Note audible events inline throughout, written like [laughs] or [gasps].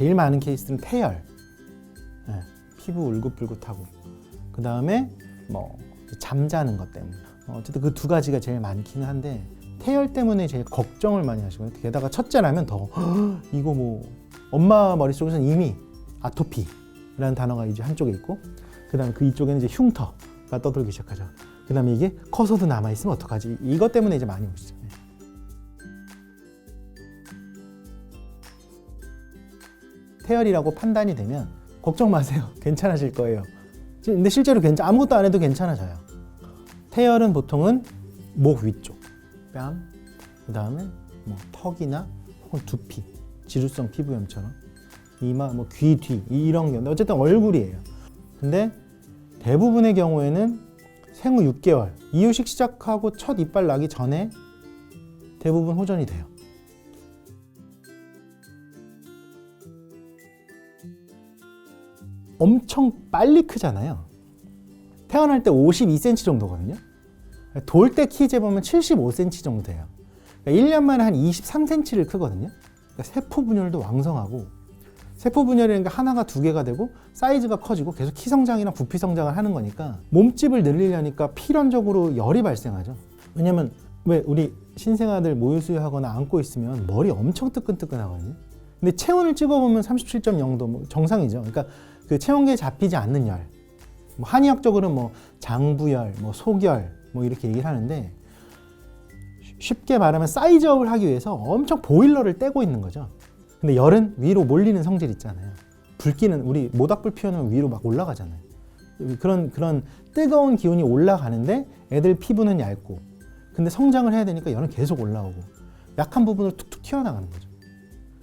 제일 많은 케이스는 태열, 예, 피부 울긋불긋하고 그 다음에 뭐 잠자는 것 때문에 어, 어쨌든 그 두 가지가 제일 많기는 한데 태열 때문에 제일 걱정을 많이 하시고요. 게다가 첫째라면 더 "헉, [gasps] 이거 뭐 엄마 머릿속에서는 이미 아토피라는 단어가 이제 한쪽에 있고 그다음에 그 이쪽에는 이제 흉터가 떠돌기 시작하죠. 그다음에 이게 커서도 남아 있으면 어떡하지? 이것 때문에 이제 많이 오시죠. 태열이라고 판단이 되면 걱정 마세요. [laughs] 괜찮아질 거예요. 지- 근데 실제로 괜찮 아무것도 안 해도 괜찮아져요. 태열은 보통은 목 위쪽, 뺨, 그 다음에 뭐 턱이나 혹은 두피, 지루성 피부염처럼 이마, 뭐 귀 뒤 이런 게 어쨌든 얼굴이에요. 근데 대부분의 경우에는 생후 6개월 이유식 시작하고 첫 이빨 나기 전에 대부분 호전이 돼요. 엄청 빨리 크잖아요. 태어날 때 52cm 정도거든요. 돌 때 키 재보면 75cm 정도 돼요. 그러니까 1년 만에 한 23cm를 크거든요. 그러니까 세포 분열도 왕성하고 세포 분열이라는 게 하나가 두 개가 되고 사이즈가 커지고 계속 키 성장이나 부피 성장을 하는 거니까 몸집을 늘리려니까 필연적으로 열이 발생하죠. 왜냐면 왜 우리 신생아들 모유 수유하거나 안고 있으면 머리 엄청 뜨끈뜨끈하거든요. 근데 체온을 찍어보면 37.0도 뭐 정상이죠. 그러니까 그 체온계에 잡히지 않는 열. 뭐 한의학적으로는 뭐 장부열, 뭐 소결 뭐 이렇게 얘기를 하는데 쉬- 쉽게 말하면 사이즈업을 하기 위해서 엄청 보일러를 떼고 있는 거죠. 근데 열은 위로 몰리는 성질 있잖아요. 불기는 우리 모닥불 피우면 위로 막 올라가잖아요. 그런 그런 뜨거운 기운이 올라가는데 애들 피부는 얇고 근데 성장을 해야 되니까 열은 계속 올라오고 약한 부분을 툭툭 튀어나가는 거죠.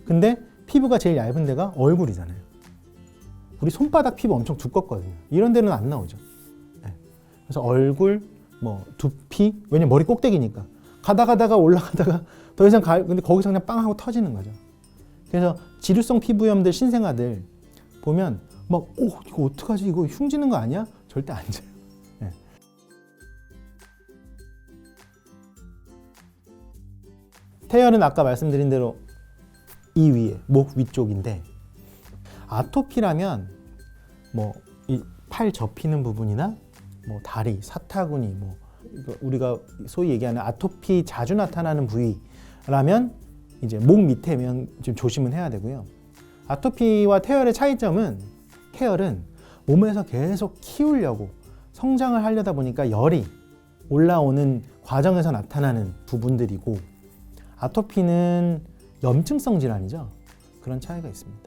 근데 피부가 제일 얇은 데가 얼굴이잖아요. 우리 손바닥 피부 엄청 두껍거든요. 이런 데는 안 나오죠. 네. 그래서 얼굴, 뭐 두피, 왜냐면 머리 꼭대기니까 가다 가다가 올라가다가 더 이상 가 근데 거기서 그냥 빵 하고 터지는 거죠. 그래서 지루성 피부염들 신생아들 보면 막 오 이거 어떡하지 이거 흉지는 거 아니야? 절대 안 져요. 네. 태열은 아까 말씀드린 대로 이 위에 목 위쪽인데 아토피라면 뭐 이 팔 접히는 부분이나 뭐 다리, 사타구니 뭐 우리가 소위 얘기하는 아토피 자주 나타나는 부위라면 이제 목 밑에면 좀 조심은 해야 되고요. 아토피와 태열의 차이점은 태열은 몸에서 계속 키우려고 성장을 하려다 보니까 열이 올라오는 과정에서 나타나는 부분들이고 아토피는 염증성 질환이죠. 그런 차이가 있습니다.